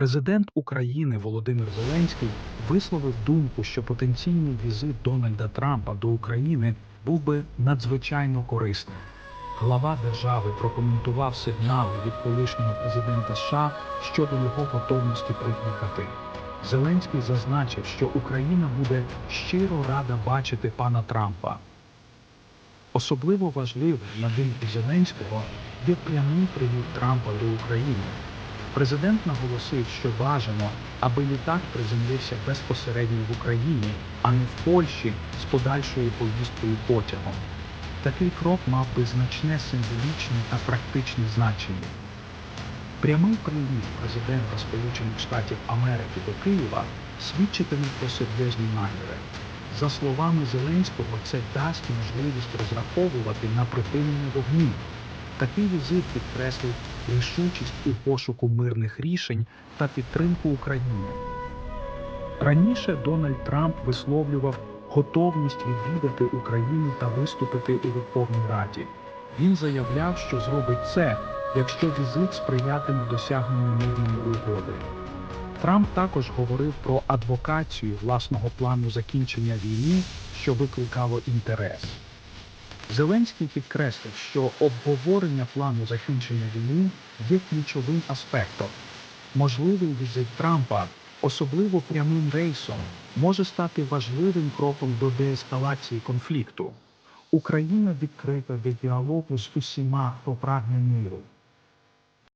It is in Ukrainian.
Президент України Володимир Зеленський висловив думку, що потенційний візит Дональда Трампа до України був би надзвичайно корисним. Глава держави прокоментував сигнали від колишнього президента США щодо його готовності приїхати. Зеленський зазначив, що Україна буде щиро рада бачити пана Трампа. Особливо важливим, на думку Зеленського, є прямий привіт Трампа до України. Президент наголосив, що бажано, аби літак приземлився безпосередньо в Україні, а не в Польщі з подальшою поїздкою потягом. Такий крок мав би значне символічне та практичне значення. Прямий привіт президента Сполучених Штатів Америки до Києва свідчитиме про серйозні наміри. За словами Зеленського, це дасть можливість розраховувати на припинення вогню. Такий візит підкреслив рішучість у пошуку мирних рішень та підтримку України. Раніше Дональд Трамп висловлював готовність відвідати Україну та виступити у Верховній Раді. Він заявляв, що зробить це, якщо візит сприятиме досягненню мирної угоди. Трамп також говорив про адвокацію власного плану закінчення війни, що викликало інтерес. Зеленський підкреслив, що обговорення плану закінчення війни є ключовим аспектом. Можливий візит Трампа, особливо прямим рейсом, може стати важливим кроком до деескалації конфлікту. Україна відкрита від діалогу з усіма, хто прагне миру.